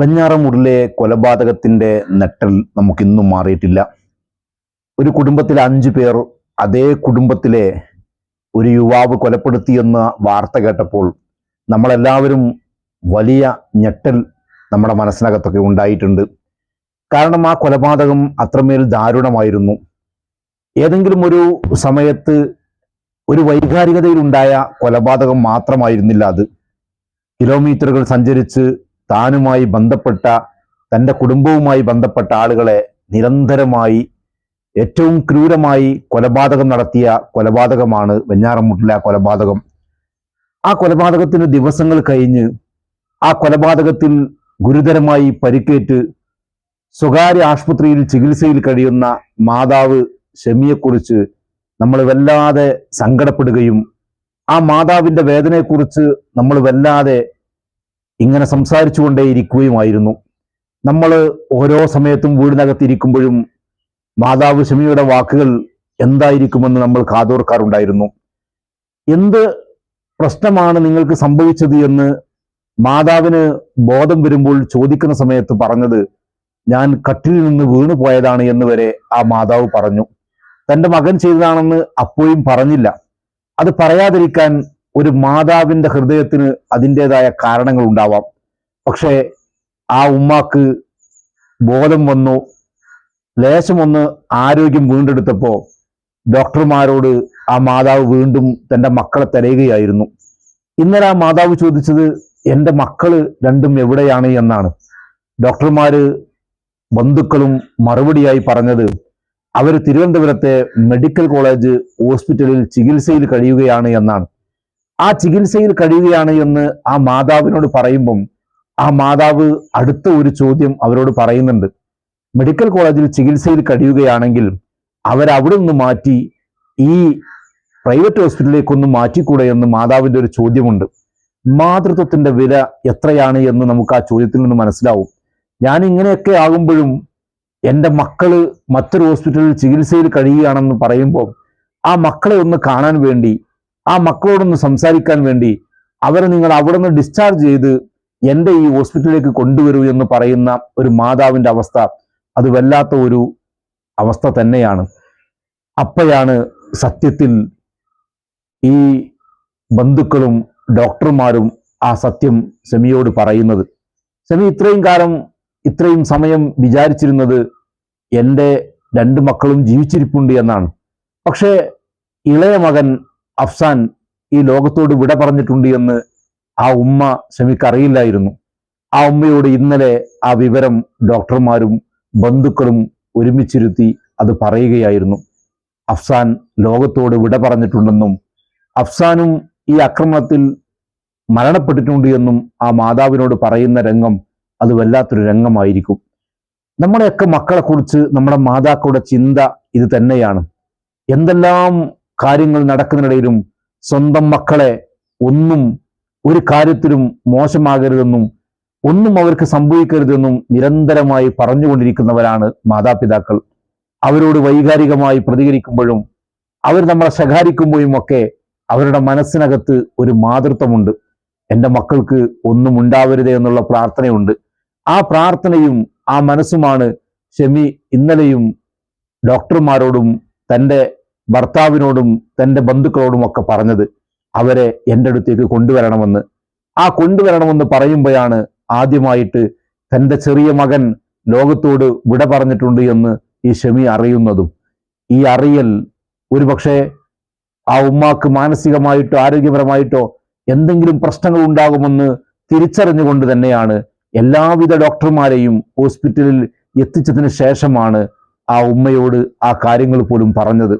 വെഞ്ഞാറമൂടിലെ കൊലപാതകത്തിന്റെ നെട്ടൽ നമുക്കിന്നും മാറിയിട്ടില്ല. ഒരു കുടുംബത്തിലെ അഞ്ചു പേർ അതേ കുടുംബത്തിലെ ഒരു യുവാവ് കൊലപ്പെടുത്തിയെന്ന വാർത്ത കേട്ടപ്പോൾ നമ്മളെല്ലാവരും വലിയ ഞെട്ടൽ നമ്മുടെ മനസ്സിനകത്തൊക്കെ ഉണ്ടായിട്ടുണ്ട്. കാരണം ആ കൊലപാതകം അത്രമേൽ ദാരുണമായിരുന്നു. ഏതെങ്കിലും ഒരു സമയത്ത് ഒരു വൈകാരികതയിലുണ്ടായ കൊലപാതകം മാത്രമായിരുന്നില്ല അത്. കിലോമീറ്ററുകൾ സഞ്ചരിച്ച് താനുമായി ബന്ധപ്പെട്ട തന്റെ കുടുംബവുമായി ബന്ധപ്പെട്ട ആളുകളെ നിരന്തരമായി ഏറ്റവും ക്രൂരമായി കൊലപാതകം നടത്തിയ കൊലപാതകമാണ് വെഞ്ഞാറമുട്ടിലെ ആ കൊലപാതകം. ആ കൊലപാതകത്തിന് ദിവസങ്ങൾ കഴിഞ്ഞ് ആ കൊലപാതകത്തിൽ ഗുരുതരമായി പരിക്കേറ്റ് സ്വകാര്യ ആശുപത്രിയിൽ ചികിത്സയിൽ കഴിയുന്ന മാതാവ് ഷമിയെക്കുറിച്ച് നമ്മൾ വല്ലാതെ സങ്കടപ്പെടുകയും ആ മാതാവിന്റെ വേദനയെക്കുറിച്ച് നമ്മൾ വല്ലാതെ ഇങ്ങനെ സംസാരിച്ചുകൊണ്ടേയിരിക്കുകയുമായിരുന്നു. നമ്മൾ ഓരോ സമയത്തും വീടിനകത്തിരിക്കുമ്പോഴും മാതാവ് ഷമിയുടെ വാക്കുകൾ എന്തായിരിക്കുമെന്ന് നമ്മൾ കാതോർക്കാറുണ്ടായിരുന്നു. എന്ത് പ്രശ്നമാണ് നിങ്ങൾക്ക് സംഭവിച്ചത് എന്ന് മാതാവിന് ബോധം വരുമ്പോൾ ചോദിക്കുന്ന സമയത്ത് പറഞ്ഞത് ഞാൻ കട്ടിൽ നിന്ന് വീണു പോയതാണ് എന്ന് വരെ ആ മാതാവ് പറഞ്ഞു. തന്റെ മകൻ ചെയ്തതാണെന്ന് അപ്പോഴും പറഞ്ഞില്ല. അത് പറയാതിരിക്കാൻ ഒരു മാതാവിന്റെ ഹൃദയത്തിന് അതിന്റെതായ കാരണങ്ങൾ ഉണ്ടാവാം. പക്ഷേ ആ ഉമ്മാക്ക് ബോധം വന്നു. ലേശമൊന്ന് ആരോഗ്യം വീണ്ടെടുത്തപ്പോൾ ഡോക്ടർമാരോട് ആ മാതാവ് വീണ്ടും തന്റെ മക്കളെ തിരയുകയായിരുന്നു. ഇന്നലെ ആ മാതാവ് ചോദിച്ചത് എന്റെ മക്കൾ രണ്ടും എവിടെയാണ്? എന്നാണ്. ഡോക്ടർമാർ ബന്ധുക്കളും മറുപടിയായി പറഞ്ഞത് അവർ തിരുവനന്തപുരത്തെ മെഡിക്കൽ കോളേജ് ഹോസ്പിറ്റലിൽ ചികിത്സയിൽ കഴിയുകയാണ് എന്നാണ്. ആ ചികിത്സയിൽ കഴിയുകയാണ് എന്ന് ആ മാതാവിനോട് പറയുമ്പം ആ മാതാവ് അടുത്ത ഒരു ചോദ്യം അവരോട് പറയുന്നുണ്ട്. മെഡിക്കൽ കോളേജിൽ ചികിത്സയിൽ കഴിയുകയാണെങ്കിൽ അവരവിടെ നിന്ന് മാറ്റി ഈ പ്രൈവറ്റ് ഹോസ്പിറ്റലിലേക്കൊന്ന് മാറ്റിക്കൂടെ എന്ന് മാതാവിന്റെ ഒരു ചോദ്യമുണ്ട്. മാതൃത്വത്തിന്റെ വില എത്രയാണ് എന്ന് നമുക്ക് ആ ചോദ്യത്തിൽ നിന്ന് മനസ്സിലാവും. ഞാൻ ഇങ്ങനെയൊക്കെ ആകുമ്പോഴും എന്റെ മക്കൾ മറ്റൊരു ഹോസ്പിറ്റലിൽ ചികിത്സയിൽ കഴിയുകയാണെന്ന് പറയുമ്പോൾ ആ മക്കളെ ഒന്ന് കാണാൻ വേണ്ടി ആ മക്കളോടൊന്ന് സംസാരിക്കാൻ വേണ്ടി അവരെ നിങ്ങൾ അവിടെ നിന്ന് ഡിസ്ചാർജ് ചെയ്ത് എന്റെ ഈ ഹോസ്പിറ്റലിലേക്ക് കൊണ്ടുവരൂ എന്ന് പറയുന്ന ഒരു മാതാവിന്റെ അവസ്ഥ അത് വല്ലാത്ത ഒരു അവസ്ഥ തന്നെയാണ്. അപ്പോഴാണ് സത്യത്തിൽ ഈ ബന്ധുക്കളും ഡോക്ടർമാരും ആ സത്യം സെമിയോട് പറയുന്നത്. സെമി ഇത്രയും കാലം ഇത്രയും സമയം വിചാരിച്ചിരുന്നത് എന്റെ രണ്ട് മക്കളും ജീവിച്ചിരിപ്പുണ്ട് എന്നാണ്. പക്ഷേ ഇളയ മകൻ അഫ്സാൻ ഈ ലോകത്തോട് വിട പറഞ്ഞിട്ടുണ്ട് എന്ന് ആ ഉമ്മ ഷമിക്ക് അറിയില്ലായിരുന്നു. ആ ഉമ്മയോട് ഇന്നലെ ആ വിവരം ഡോക്ടർമാരും ബന്ധുക്കളും ഒരുമിച്ചിരുത്തി അത് പറയുകയായിരുന്നു. അഫ്സാൻ ലോകത്തോട് വിട പറഞ്ഞിട്ടുണ്ടെന്നും അഫ്സാനും ഈ ആക്രമണത്തിൽ മരണപ്പെട്ടിട്ടുണ്ട് എന്നും ആ മാതാവിനോട് പറയുന്ന രംഗം അത് വല്ലാത്തൊരു രംഗമായിരിക്കും. നമ്മുടെയൊക്കെ മക്കളെ കുറിച്ച് നമ്മുടെ മാതാക്കളുടെ ചിന്ത ഇത് തന്നെയാണ്. എന്തെല്ലാം കാര്യങ്ങൾ നടക്കുന്നതിനിടയിലും സ്വന്തം മക്കളെ ഒന്നും ഒരു കാര്യത്തിലും മോശമാകരുതെന്നും ഒന്നും അവർക്ക് സംഭവിക്കരുതെന്നും നിരന്തരമായി പറഞ്ഞുകൊണ്ടിരിക്കുന്നവരാണ് മാതാപിതാക്കൾ. അവരോട് വൈകാരികമായി പ്രതികരിക്കുമ്പോഴും അവർ നമ്മളെ ശകാരിക്കുമ്പോഴും ഒക്കെ അവരുടെ മനസ്സിനകത്ത് ഒരു മാതൃത്വമുണ്ട്. എന്റെ മക്കൾക്ക് ഒന്നും ഉണ്ടാവരുത് എന്നുള്ള പ്രാർത്ഥനയുണ്ട്. ആ പ്രാർത്ഥനയും ആ മനസ്സുമാണ് ഷെമി ഇന്നലെയും ഡോക്ടർമാരോടും തന്റെ ഭർത്താവിനോടും തന്റെ ബന്ധുക്കളോടും ഒക്കെ പറഞ്ഞത് അവരെ എന്റെ അടുത്തേക്ക് കൊണ്ടുവരണമെന്ന്. ആ കൊണ്ടുവരണമെന്ന് പറയുമ്പോഴാണ് ആദ്യമായിട്ട് തന്റെ ചെറിയ മകൻ ലോകത്തോട് വിട പറഞ്ഞിട്ടുണ്ട് എന്ന് ഈ ഷെമി അറിയുന്നതും. ഈ അറിയൽ ഒരുപക്ഷെ ആ ഉമ്മാക്ക് മാനസികമായിട്ടോ ആരോഗ്യപരമായിട്ടോ എന്തെങ്കിലും പ്രശ്നങ്ങൾ ഉണ്ടാകുമെന്ന് തിരിച്ചറിഞ്ഞുകൊണ്ട് തന്നെയാണ് എല്ലാവിധ ഡോക്ടർമാരെയും ഹോസ്പിറ്റലിൽ എത്തിച്ചതിന് ശേഷമാണ് ആ ഉമ്മയോട് ആ കാര്യങ്ങൾ പോലും പറഞ്ഞത്.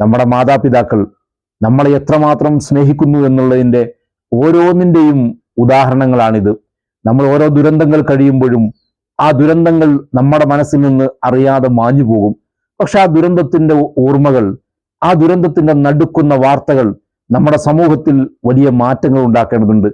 നമ്മുടെ മാതാപിതാക്കൾ നമ്മളെ എത്രമാത്രം സ്നേഹിക്കുന്നു എന്നുള്ളതിന്റെ ഓരോന്നിന്റെയും ഉദാഹരണങ്ങളാണിത്. നമ്മൾ ഓരോ ദുരന്തങ്ങൾ കഴിയുമ്പോഴും ആ ദുരന്തങ്ങൾ നമ്മുടെ മനസ്സിൽ നിന്ന് അറിയാതെ മാഞ്ഞു പോകും. പക്ഷെ ആ ദുരന്തത്തിന്റെ ഓർമ്മകൾ ആ ദുരന്തത്തിന്റെ നടുക്കുന്ന വാർത്തകൾ നമ്മുടെ സമൂഹത്തിൽ വലിയ മാറ്റങ്ങൾ ഉണ്ടാക്കേണ്ടതുണ്ട്.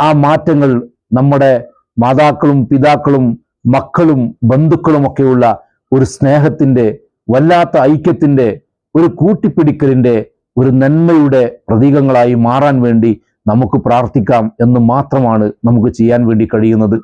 ആ മാറ്റങ്ങൾ നമ്മുടെ മാതാക്കളും പിതാക്കളും മക്കളും ബന്ധുക്കളും ഒക്കെയുള്ള ഒരു സ്നേഹത്തിന്റെ വല്ലാത്ത ഐക്യത്തിന്റെ ഒരു കൂട്ടിപ്പിടിക്കലിന്റെ ഒരു നന്മയുടെ പ്രതീകങ്ങളായി മാറാൻ വേണ്ടി നമുക്ക് പ്രാർത്ഥിക്കാം എന്ന് മാത്രമാണ് നമുക്ക് ചെയ്യാൻ വേണ്ടി കഴിയുന്നത്.